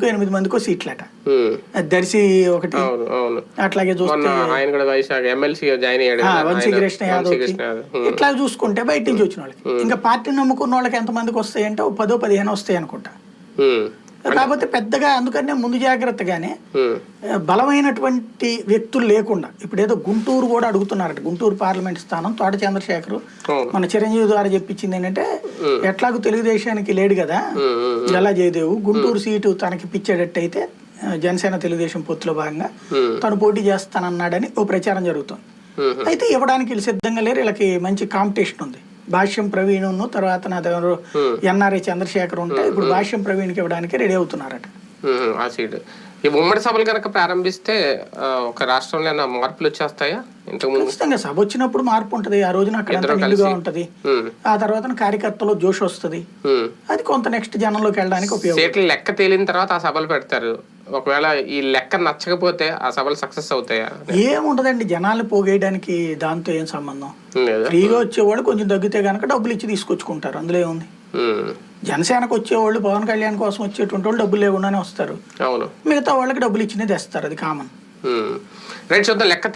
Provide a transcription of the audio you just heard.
నలుగురికో ఎనిమిది మందికో సీట్లట. దర్శి ఒకటి. అట్లాగే చూస్తే యాదవ్. ఇట్లా చూసుకుంటే బయట నుంచి వచ్చిన వాళ్ళకి. ఇంకా పార్టీ నమ్ముకున్న వాళ్ళకి ఎంతమందికి వస్తాయంటే ఓ పదో పదిహేను వస్తాయి అనుకుంటా. కాకపోతే పెద్దగా అందుకనే ముందు జాగ్రత్తగానే బలమైనటువంటి వ్యక్తులు లేకుండా ఇప్పుడు ఏదో గుంటూరు కూడా అడుగుతున్నారట గుంటూరు పార్లమెంట్ స్థానం తోట చంద్రశేఖర్ మన చిరంజీవి ద్వారా చెప్పించింది ఏంటంటే ఎట్లాగూ తెలుగుదేశానికి లేడు కదా గలా జయదేవ్ గుంటూరు సీటు తనకి పిచ్చేటట్టయితే జనసేన తెలుగుదేశం పొత్తులో భాగంగా తను పోటీ చేస్తానన్నాడని ఓ ప్రచారం జరుగుతుంది. అయితే ఇవ్వడానికి వీళ్ళు సిద్ధంగా లేరు వీళ్ళకి మంచి కాంపిటీషన్ ఉంది. భాష్యం ప్రవీణ్ తర్వాత నా దగ్గర ఎన్ఆర్ఐ చంద్రశేఖర్ ఉంటే ఇప్పుడు భాష్యం ప్రవీణ్కి ఇవ్వడానికి రెడీ అవుతున్నారట. ఆ సీట్. ఈ ఉమ్మడి సభలు కనుక ప్రారంభిస్తే ఒక రాష్ట్రంలో ఏమైనా మార్పులు వచ్చేస్తాయా? ఖచ్చితంగా సభ వచ్చినప్పుడు మార్పు ఉంటది. ఆ రోజున అక్కడ ఉంటది. ఆ తర్వాత కార్యకర్తలో జోష్ వస్తది. అది కొంత నెక్స్ట్ జనంలోకి వెళ్ళడానికి ఉపయోగం సీట్లు లెక్క తేలిన తర్వాత ఆ సభలు పెడతారు. ఒకవేళ ఈ లెక్క నచ్చకపోతే ఆ సభలు సక్సెస్ అవుతాయా? ఏముంటదండి జనాల్ని పోగేయడానికి దాంతో ఏం సంబంధం? ఫ్రీగా వచ్చేవాళ్ళు కొంచెం తగ్గితే కనుక డబ్బులు ఇచ్చి తీసుకొచ్చుకుంటారు అందులో ఏముంది? జనసేనకు వచ్చేవాళ్ళు పవన్ కళ్యాణ్ కోసం వచ్చేటువంటి వాళ్ళు డబ్బులు లేకుండానే వస్తారు. అవును. మిగతా వాళ్ళకి డబ్బులు ఇచ్చినే తెస్తారు అది కామన్. రైట్ చూద్దాం లెక్క